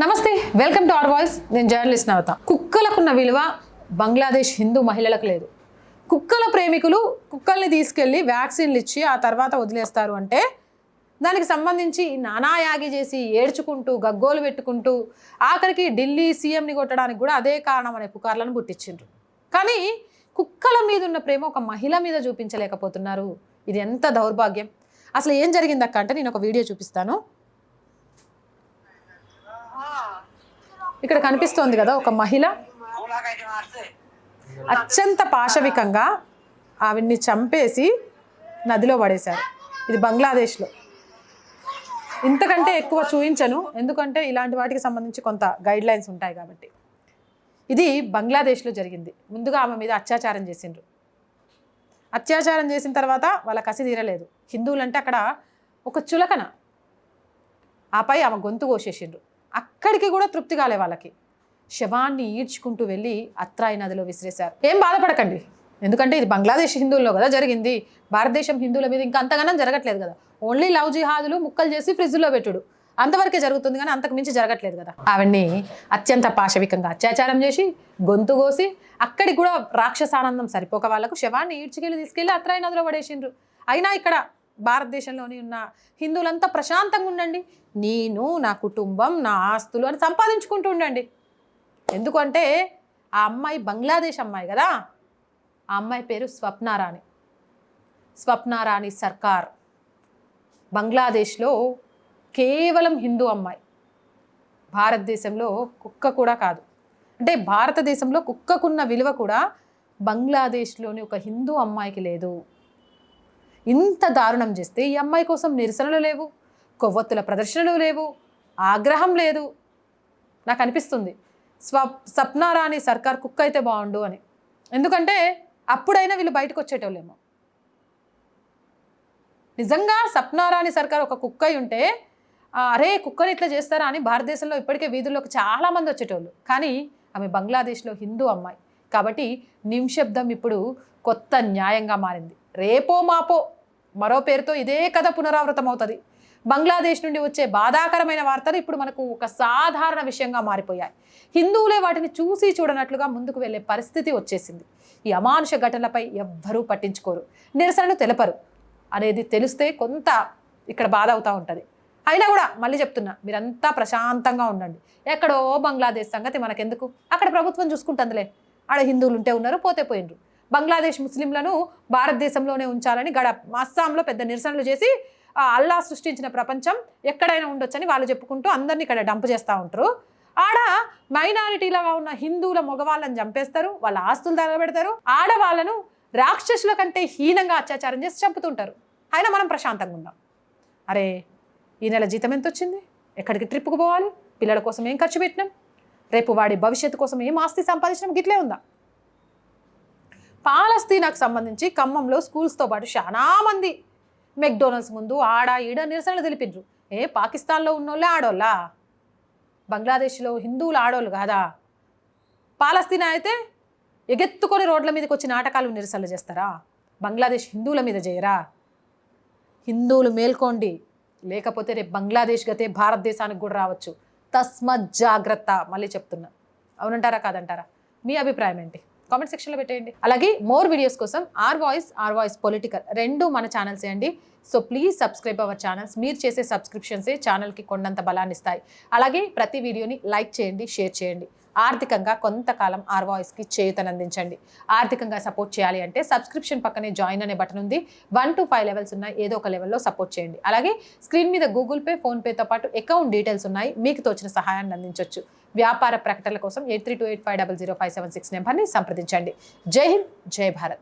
నమస్తే welcome to R voice. నేను journalist నవత. కుక్కలకున్న విలువ బంగ్లాదేశ్ హిందూ మహిళలకు లేదు. కుక్కల ప్రేమికులు కుక్కల్ని తీసుకెళ్ళి వ్యాక్సిన్లు ఇచ్చి ఆ తర్వాత వదిలేస్తారు అంటే దానికి సంబంధించి నానాయాగి చేసి ఏడ్చుకుంటూ గగ్గోలు పెట్టుకుంటూ ఆఖరికి ఢిల్లీ సీఎంని కొట్టడానికి కూడా అదే కారణం అనే పుకార్లను పుట్టించిండ్రు. కానీ కుక్కల మీద ఉన్న ప్రేమ ఒక మహిళ మీద చూపించలేకపోతున్నారు. ఇది ఎంత దౌర్భాగ్యం. అసలు ఏం జరిగిందక్క అంటే నేను ఒక వీడియో చూపిస్తాను. ఇక్కడ కనిపిస్తోంది కదా ఒక మహిళ. అత్యంత పాశవికంగా ఆవిడ్ని చంపేసి నదిలో పడేశారు. ఇది బంగ్లాదేశ్లో. ఇంతకంటే ఎక్కువ చూపించను ఎందుకంటే ఇలాంటి వాటికి సంబంధించి కొంత గైడ్ లైన్స్ ఉంటాయి కాబట్టి. ఇది బంగ్లాదేశ్లో జరిగింది. ముందుగా ఆమె మీద అత్యాచారం చేసిండ్రు. అత్యాచారం చేసిన తర్వాత వాళ్ళ కసి తీరలేదు. హిందువులంటే అక్కడ ఒక చులకన. ఆపై ఆమె గొంతు కోసేసిండ్రు. ఒక్కడికి కూడా తృప్తి కాలే వాళ్ళకి. శవాన్ని ఈడ్చుకుంటూ వెళ్ళి అత్రాయి నదిలో విసిరేశారు. ఏం బాధపడకండి. ఎందుకంటే ఇది బంగ్లాదేశ్ హిందువుల్లో కదా జరిగింది. భారతదేశం హిందువుల మీద ఇంకా అంతగానం జరగట్లేదు కదా. ఓన్లీ లవ్ జిహాదులు ముక్కలు చేసి ఫ్రిడ్జ్లో పెట్టుడు. అంతవరకే జరుగుతుంది కానీ అంతకు మించి జరగట్లేదు కదా. ఆవిడ్ని అత్యంత పాశవికంగా అత్యాచారం చేసి గొంతు కోసి అక్కడికి కూడా రాక్షసానందం సరిపోక వాళ్ళకు శవాన్ని ఈడ్చుకెళ్ళి తీసుకెళ్ళి అత్రాయి నదిలో పడేసిండ్రు. అయినా ఇక్కడ భారతదేశంలోని ఉన్న హిందువులంతా ప్రశాంతంగా ఉండండి. నేను నా కుటుంబం నా ఆస్తులు అని సంపాదించుకుంటూ ఉండండి. ఎందుకంటే ఆ అమ్మాయి బంగ్లాదేశ్ అమ్మాయి కదా. ఆ అమ్మాయి పేరు స్వప్నారాణి. స్వప్నారాణి సర్కార్. బంగ్లాదేశ్లో కేవలం హిందూ అమ్మాయి. భారతదేశంలో కుక్క కూడా కాదు. అంటే భారతదేశంలో కుక్కకున్న విలువ కూడా బంగ్లాదేశ్లోని ఒక హిందూ అమ్మాయికి లేదు. ఇంత దారుణం చేస్తే ఈ అమ్మాయి కోసం నిరసనలు లేవు కొవ్వొత్తుల ప్రదర్శనలు లేవు ఆగ్రహం లేదు. నాకు అనిపిస్తుంది స్వ సప్నారాణి సర్కార్ కుక్క అయితే బాగుండు అని. ఎందుకంటే అప్పుడైనా వీళ్ళు బయటకు వచ్చేటోళ్ళేమో. నిజంగా సప్నారాణి సర్కార్ ఒక కుక్క అయి ఉంటే అరే కుక్కని ఇట్లా చేస్తారా అని భారతదేశంలో ఇప్పటికే వీధుల్లోకి చాలామంది వచ్చేటోళ్ళు. కానీ ఆమె బంగ్లాదేశ్లో హిందూ అమ్మాయి. కాబట్టి నిమిషబ్దం ఇప్పుడు కొత్త న్యాయంగా మారింది. రేపో మాపో మరో పేరుతో ఇదే కథ పునరావృతం అవుతుంది. బంగ్లాదేశ్ నుండి వచ్చే బాధాకరమైన వార్తలు ఇప్పుడు మనకు ఒక సాధారణ విషయంగా మారిపోయాయి. హిందువులే వాటిని చూసి చూడనట్లుగా ముందుకు వెళ్ళే పరిస్థితి వచ్చేసింది. ఈ అమానుష ఘటనలపై ఎవ్వరూ పట్టించుకోరు. నిరసనలు తెలపరు. అనేది తెలిస్తే కొంత ఇక్కడ బాధ అవుతూ ఉంటుంది. అయినా కూడా మళ్ళీ చెప్తున్నా మీరంతా ప్రశాంతంగా ఉండండి. ఎక్కడో బంగ్లాదేశ్ సంగతి మనకెందుకు? అక్కడ ప్రభుత్వం చూసుకుంటుందిలే. ఆడ హిందువులు ఉంటే ఉన్నారు పోతే పోయినరు బంగ్లాదేశ్ ముస్లింలను భారతదేశంలోనే ఉంచాలని గడ అస్సాంలో పెద్ద నిరసనలు చేసి ఆ అల్లా సృష్టించిన ప్రపంచం ఎక్కడైనా ఉండొచ్చని వాళ్ళు చెప్పుకుంటూ అందరినీ ఇక్కడ డంప్ చేస్తూ ఉంటారు. ఆడ మైనారిటీలుగా ఉన్న హిందువుల మగవాళ్ళని చంపేస్తారు వాళ్ళ ఆస్తులు తగలబెడతారు. ఆడవాళ్ళను రాక్షసుల కంటే హీనంగా అత్యాచారం చేసి చంపుతుంటారు. అయినా మనం ప్రశాంతంగా ఉన్నాం అరే ఈ నెల జీతం ఎంత వచ్చింది ఎక్కడికి ట్రిప్కు పోవాలి? పిల్లల కోసం ఏం ఖర్చు పెట్టినాం? రేపు వాడి భవిష్యత్తు కోసం ఏం ఆస్తి సంపాదించడం గిట్లే ఉందా? పాలస్తీనాకు సంబంధించి ఖమ్మంలో స్కూల్స్తో పాటు చాలామంది మెక్డోనల్డ్స్ ముందు ఆడ ఈడ నిరసనలు తెలిపిండ్రు. ఏ పాకిస్తాన్లో ఉన్నోళ్ళే ఆడోళ్ళా? బంగ్లాదేశ్లో హిందువులు ఆడోళ్ళు కాదా? పాలస్తీనా అయితే ఎగెత్తుకొని రోడ్ల మీదకి వచ్చి నాటకాలు నిరసనలు చేస్తారా? బంగ్లాదేశ్ హిందువుల మీద చేయరా? హిందువులు మేల్కోండి. లేకపోతే రేపు బంగ్లాదేశ్ గతే భారతదేశానికి కూడా రావచ్చు. తస్మత్ జాగ్రత్త మళ్ళీ చెప్తున్నా. అవునంటారా కాదంటారా? మీ అభిప్రాయం ఏంటి? కామెంట్ సెక్షన్లో పెట్టేయండి. అలాగే మోర్ వీడియోస్ కోసం R voice R voice political రెండు మన ఛానల్స్ అండి so please subscribe our channels మీరు చేసే సబ్స్క్రిప్షన్సే ఛానల్కి కొండంత బలాన్ని ఇస్తాయి. అలాగే ప్రతి వీడియోని లైక్ చేయండి షేర్ చేయండి. ఆర్థికంగా కొంతకాలం ఆర్ వాయిస్కి చేయుతనందించండి. ఆర్థికంగా సపోర్ట్ చేయాలి అంటే సబ్స్క్రిప్షన్ పక్కనే జాయిన్ అనే బటన్ ఉంది. వన్ టు ఫైవ్ లెవెల్స్ ఉన్నాయి. ఏదో ఒక లెవెల్లో సపోర్ట్ చేయండి. అలాగే స్క్రీన్ మీద గూగుల్ పే ఫోన్పేతో పాటు అకౌంట్ డీటెయిల్స్ ఉన్నాయి. మీకు తోచిన సహాయాన్ని అందించవచ్చు వ్యాపార ప్రకటనల కోసం eight three two eight five double zero five seven six నెంబర్ని సంప్రదించండి. జై హింద్ జై భారత్.